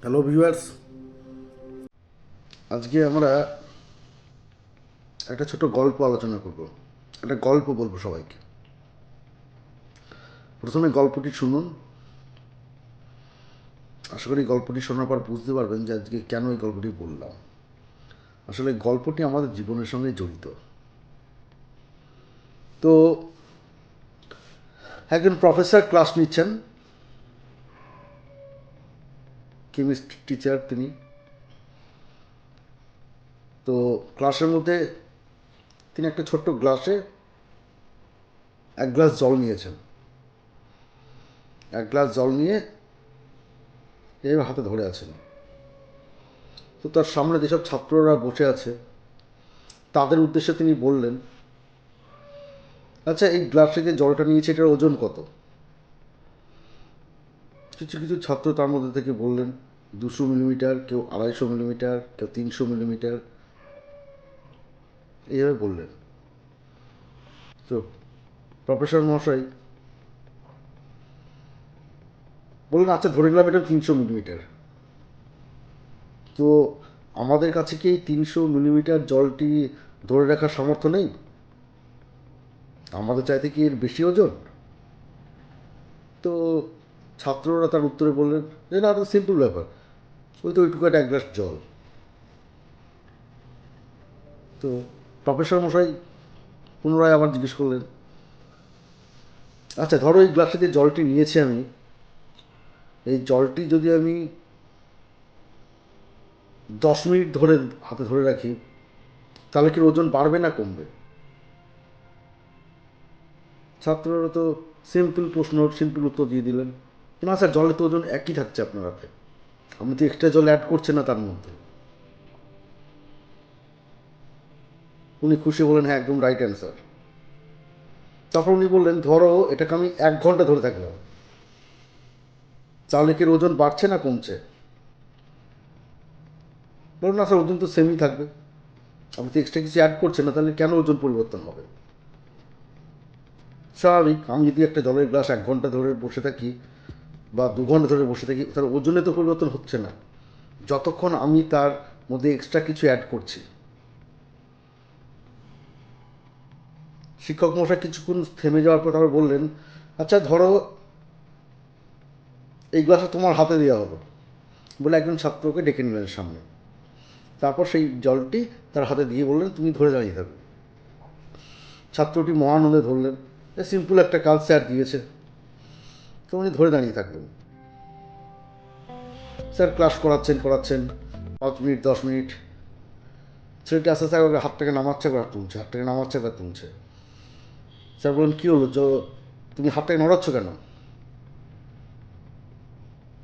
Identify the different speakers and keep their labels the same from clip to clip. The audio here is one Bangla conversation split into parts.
Speaker 1: হ্যালো ভিউয়ার্স আজকে আমরা একটা ছোট গল্প আলোচনা করব। একটা গল্প বলব সবাইকে। প্রথমে গল্পটি শুনুন। আশা করি গল্পটি শোনার পর বুঝতে পারবেন যে আজকে কেন এই গল্পটি বললাম। আসলে গল্পটি আমাদের জীবনের সঙ্গে জড়িত। তো, একজন প্রফেসর ক্লাস নিচ্ছেন। কেমিস্ট্রি টিচার তিনি। তো ক্লাসের মধ্যে তিনি একটা ছোট্ট গ্লাসে এক গ্লাস জল নিয়েছেন। এক গ্লাস জল নিয়ে এইভাবে হাতে ধরে আছেন। তো তার সামনে যেসব ছাত্ররা বসে আছে, তাদের উদ্দেশ্যে তিনি বললেন আচ্ছা এই গ্লাসে যে জলটা নিয়েছে, এটার ওজন কত? কিছু কিছু ছাত্র তার মধ্যে থেকে বললেন দুশো মিলিমিটার, কেউ আড়াইশো মিলিমিটার, কেউ তিনশো মিলিমিটার। এইভাবে বললেন। তো প্রফেসর মশাই বললেন আচ্ছা ধরে নিলাম এটা তিনশো মিলিমিটার। তো আমাদের কাছে কি তিনশো মিলিমিটার জলটি ধরে রাখার সামর্থ্য নেই? আমাদের চাইতে কি এর বেশি ওজন? তো ছাত্ররা তার উত্তরে বললেন যে না তো সিম্পল ব্যাপার। ওই তো ওইটুকু একটা এক গ্লাস জল। তো প্রফেসর মশাই পুনরায় আবার জিজ্ঞেস করলেন আচ্ছা ধরো এই গ্লাসে যে জলটি নিয়েছি আমি, এই জলটি যদি আমি দশ মিনিট ধরে হাতে ধরে রাখি, তাহলে কি ওজন বাড়বে না কমবে? ছাত্ররা তো সিম্পল প্রশ্ন সিম্পল উত্তর দিয়ে দিলেন। না স্যার জলের তো ওজন একই থাকছে আপনার হাতে। আপনি তো এক্সট্রা জল অ্যাড করছেন না তার মধ্যে। উনি খুশি বললেন হ্যাঁ একদম রাইট অ্যান্সার তারপর উনি বললেন, ধরো, এটাকে আমি এক ঘণ্টা ধরে থাকলাম তাহলে ওজন বাড়ছে না কমছে? বলুন না স্যার, ওজন তো সেমই থাকবে। আমি তো এক্সট্রা কিছু অ্যাড করছেন না, তাহলে কেন ওজন পরিবর্তন হবে? স্বাভাবিক, আমি যদি একটা জলের গ্লাস এক ঘণ্টা ধরে বসে থাকি বা দু ঘণ্টা ধরে বসে থাকি, তার ওজনে তো পরিবর্তন হচ্ছে না। যতক্ষণ আমি তার মধ্যে এক্সট্রা কিছু অ্যাড করছি। শিক্ষক মশাই কিছুক্ষণ থেমে যাওয়ার পর তারপর বললেন আচ্ছা ধরো এই গ্লাসটা তোমার হাতে দেওয়া হলো। বলে একজন ছাত্রকে ডেকে নিলেন সামনে। তারপর সেই জলটি তার হাতে দিয়ে বললেন, তুমি ধরে দাঁড়িয়ে থাকো। ছাত্রটি মহানন্দে ধরলেন সিম্পল একটা কাজ স্যার দিয়েছে। তো ধরে দাঁড়িয়ে থাকবেন। স্যার ক্লাস করাচ্ছেন করাচ্ছেন পাঁচ মিনিট, দশ মিনিট। ছেলেটি আস্তে আস্তে হাতটাকে নামাচ্ছে একবার তুলছে। হাতটাকে নামাচ্ছে একবার তুলছে। স্যার বললেন, কী হলো? তুমি হাতটাকে নড়াচ্ছ কেন?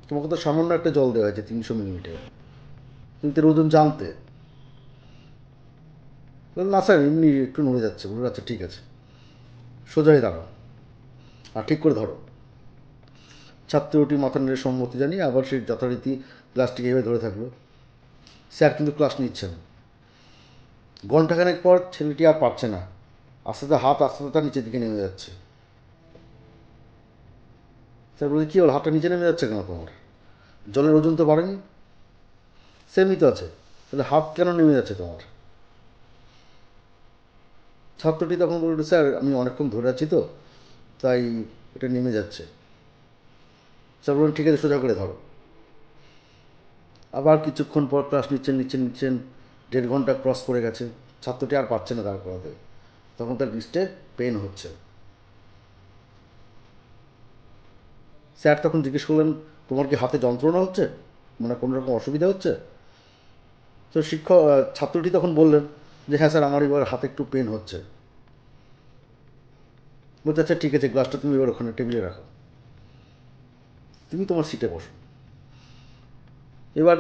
Speaker 1: তোমাকে তো সামান্য একটা জল দেওয়া হয়েছে, তিনশো মিলিমিটার। তুমি তো ওজন জানতে। না স্যার, এমনি একটু নড়ে যাচ্ছে। বলে আচ্ছা ঠিক আছে। সোজা হয়ে দাঁড়াও। আর ঠিক করে ধরো। ছাত্রটি মাথা নেড়ে সম্মতি জানিয়ে আবার সেই যথারীতি ক্লাসটিকে এভাবে ধরে থাকল। স্যার কিন্তু ক্লাস নিচ্ছেন। ঘন্টাখানেক পর ছেলেটি আর পারছে না। আস্তে আস্তে হাত আস্তে আস্তে তার নিচের দিকে নেমে যাচ্ছে। স্যার বলে কী হলো? হাতটা নিচে নেমে যাচ্ছে কেন তোমার? জলের ওজন তো বাড়েনি? সেমই তো আছে। তাহলে হাত কেন নেমে যাচ্ছে তোমার? ছাত্রটি তখন বলল, স্যার, আমি অনেকক্ষণ ধরে আছি তো, তাই এটা নেমে যাচ্ছে। স্যার বললেন ঠিক আছে সোজা করে ধরো। আবার কিছুক্ষণ পর ক্লাস নিচ্ছেন নিচ্ছেন নিচ্ছেন, দেড় ঘণ্টা ক্রস করে গেছে। ছাত্রটি আর পারছে না দাঁড় করাতে তখন তার রিস্টে পেন হচ্ছে। স্যার তখন জিজ্ঞেস করলেন, তোমার কি হাতে যন্ত্রণা হচ্ছে? মানে কোনো রকম অসুবিধা হচ্ছে? তো শিক্ষক ছাত্রটি তখন বললেন, যে হ্যাঁ স্যার আমার এবার হাতে একটু পেন হচ্ছে। বলতে আচ্ছা ঠিক আছে গ্লাসটা তুমি এবার ওখানে টেবিলে রাখো। তুমি তোমার সিটে বসো। এবার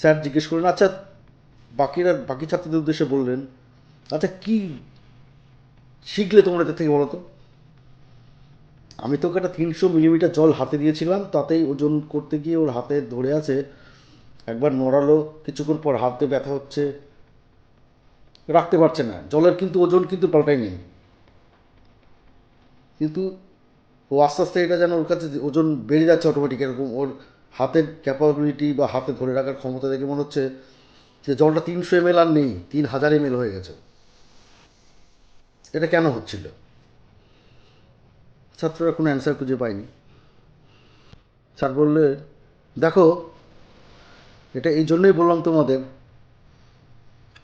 Speaker 1: স্যার জিজ্ঞেস করলেন আচ্ছা বাকিরা, বাকি ছাত্রদের উদ্দেশ্যে বললেন আচ্ছা কি শিখলে তোমরা এদের থেকে বলো তো? আমি তোকে একটা তিনশো মিলিমিটার জল হাতে দিয়েছিলাম, তাতেই ওজন করতে গিয়ে ওর হাতে ধরে আছে, একবার নড়ালো, কিছুক্ষণ পর হাতে ব্যথা হচ্ছে। রাখতে পারছে না, জলের কিন্তু ওজন কিন্তু পাল্টায়নি। কিন্তু ও আস্তে আস্তে এটা যেন ওর কাছে ওজন বেড়ে যাচ্ছে অটোমেটিক এরকম ওর হাতের ক্যাপাবিলিটি বা হাতে ধরে রাখার ক্ষমতা দেখে মনে হচ্ছে যে জলটা তিনশো এম আর নেই, তিন হাজার এম হয়ে গেছে। এটা কেন হচ্ছিল? ছাত্ররা কোনো অ্যান্সার খুঁজে পায়নি। স্যার বললে, দেখো, এটা এই জন্যই বললাম তোমাদের,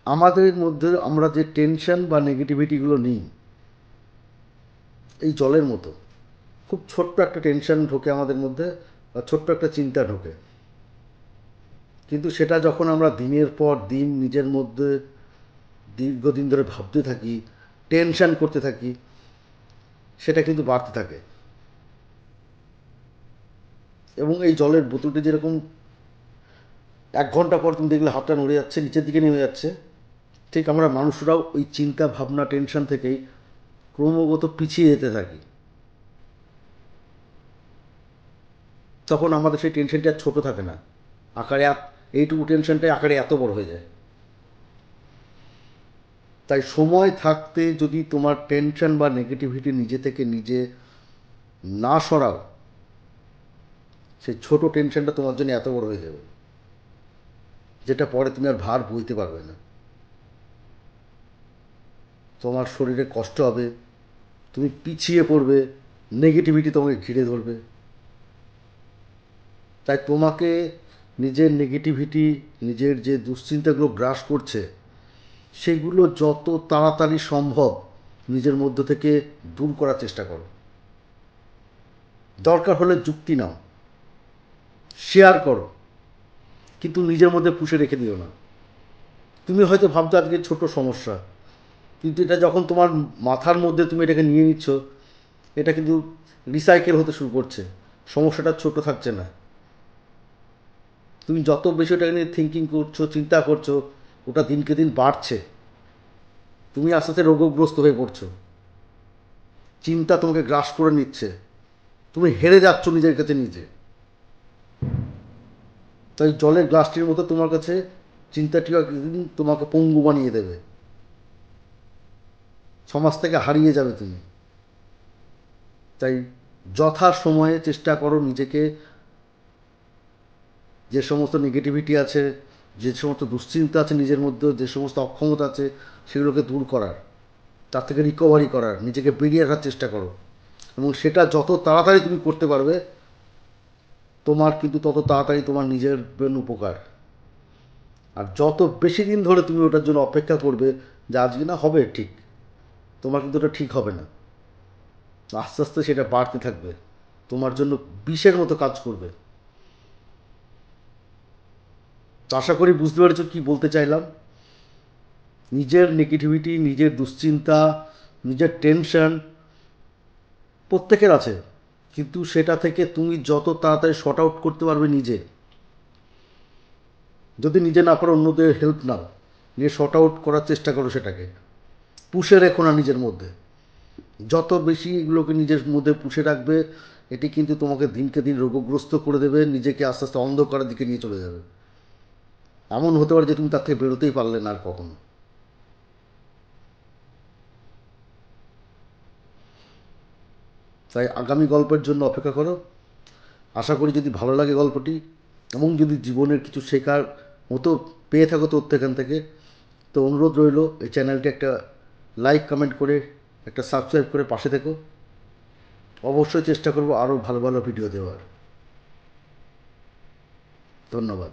Speaker 1: আমাদের মধ্যে আমরা যে টেনশন বা নেগেটিভিটিগুলো নিই, এই জলের মতো খুব ছোট্ট একটা টেনশন ঢোকে আমাদের মধ্যে, বা ছোট্ট একটা চিন্তা ঢোকে। কিন্তু সেটা যখন আমরা দিনের পর দিন নিজের মধ্যে দীর্ঘদিন ধরে ভাবতে থাকি, টেনশন করতে থাকি, সেটা কিন্তু বাড়তে থাকে। এবং এই জলের বোতলটি যেরকম এক ঘণ্টা পর তুমি দেখলে হাতটা নড়ে যাচ্ছে, নিচের দিকে নেমে যাচ্ছে, ঠিক আমরা মানুষরাও ওই চিন্তা, ভাবনা, টেনশন থেকেই ক্রমাগত পিছিয়ে যেতে থাকি। তখন আমাদের সেই টেনশনটা আর ছোটো থাকে না। আকারে এইটুকু টেনশনটাই আকারে এত বড় হয়ে যায়। তাই সময় থাকতে যদি তোমার টেনশন বা নেগেটিভিটি নিজে থেকে নিজে না সরাও, সেই ছোট টেনশনটা তোমার জন্য এত বড় হয়ে যাবে, যেটা পরে তুমি আর ভার বইতে পারবে না। তোমার শরীরে কষ্ট হবে, তুমি পিছিয়ে পড়বে নেগেটিভিটি তোমাকে ঘিরে ধরবে। তাই তোমাকে নিজের নেগেটিভিটি নিজের যে দুশ্চিন্তাগুলো গ্রাস করছে, সেগুলো যত তাড়াতাড়ি সম্ভব নিজের মধ্য থেকে দূর করার চেষ্টা করো। দরকার হলে যুক্তি নাও শেয়ার করো, কিন্তু নিজের মধ্যে পুষে রেখে দিও না। তুমি হয়তো ভাবছ আজকে ছোট সমস্যা, কিন্তু এটা যখন তোমার মাথার মধ্যে তুমি এটাকে নিয়ে নিচ্ছ, এটা কিন্তু রিসাইকেল হতে শুরু করছে, সমস্যাটা ছোট থাকছে না। তুমি যত বেশি ওটাকে নিয়ে থিঙ্কিং করছ, চিন্তা করছ, ওটা দিনকে দিন বাড়ছে। তুমি আস্তে আস্তে রোগগ্রস্ত হয়ে পড়ছো। চিন্তা তোমাকে গ্রাস করে নিচ্ছে। তুমি হেরে যাচ্ছ নিজের কাছে নিজে। তাই জলের গ্লাসটির মতো তোমার কাছে চিন্তাটিও একদিন তোমাকে পঙ্গু বানিয়ে দেবে। সমাজ থেকে হারিয়ে যাবে তুমি। তাই যথা সময়ে চেষ্টা করো নিজেকে যে সমস্ত নেগেটিভিটি আছে, যে সমস্ত দুশ্চিন্তা আছে নিজের মধ্যে, যে সমস্ত অক্ষমতা আছে, সেগুলোকে দূর করার, তার থেকে রিকভারি করার, নিজেকে বেরিয়ে আসার চেষ্টা করো। এবং সেটা যত তাড়াতাড়ি তুমি করতে পারবে, তোমার কিন্তু তত তাড়াতাড়ি তোমার নিজের জন্য উপকার। আর যত বেশি দিন ধরে তুমি ওটার জন্য অপেক্ষা করবে যে আজকে না হবে ঠিক, তোমার কিন্তু ওটা ঠিক হবে না। আস্তে আস্তে সেটা বাড়তে থাকবে। তোমার জন্য বিষের মতো কাজ করবে। তো আশা করি বুঝতে পেরেছ কি বলতে চাইলাম। নিজের নেগেটিভিটি নিজের দুশ্চিন্তা, নিজের টেনশন প্রত্যেকের আছে। কিন্তু সেটা থেকে তুমি যত তাড়াতাড়ি শর্ট আউট করতে পারবে নিজে। যদি নিজে না পারো অন্যদের হেল্প নাও। নিয়ে শর্ট আউট করার চেষ্টা করো সেটাকে। পুষে রেখো না নিজের মধ্যে। যত বেশি এগুলোকে নিজের মধ্যে পুষে রাখবে, এটি কিন্তু তোমাকে দিনকে দিন রোগগ্রস্ত করে দেবে, নিজেকে আস্তে আস্তে অন্ধকারের দিকে নিয়ে চলে যাবে। এমন হতে পারে যে তুমি তার থেকে বেরোতেই পারলে না আর কখনো। তাই আগামী গল্পের জন্য অপেক্ষা করো। আশা করি যদি ভালো লাগে গল্পটি এবং যদি জীবনের কিছু শেখার মতো পেয়ে থাকো তথ্য এখান থেকে, তো অনুরোধ রইল, এই চ্যানেলটি একটা লাইক কমেন্ট করে, একটা সাবস্ক্রাইব করে পাশে থেকো। অবশ্যই চেষ্টা করব আরও ভালো ভালো ভিডিও দেওয়ার। ধন্যবাদ।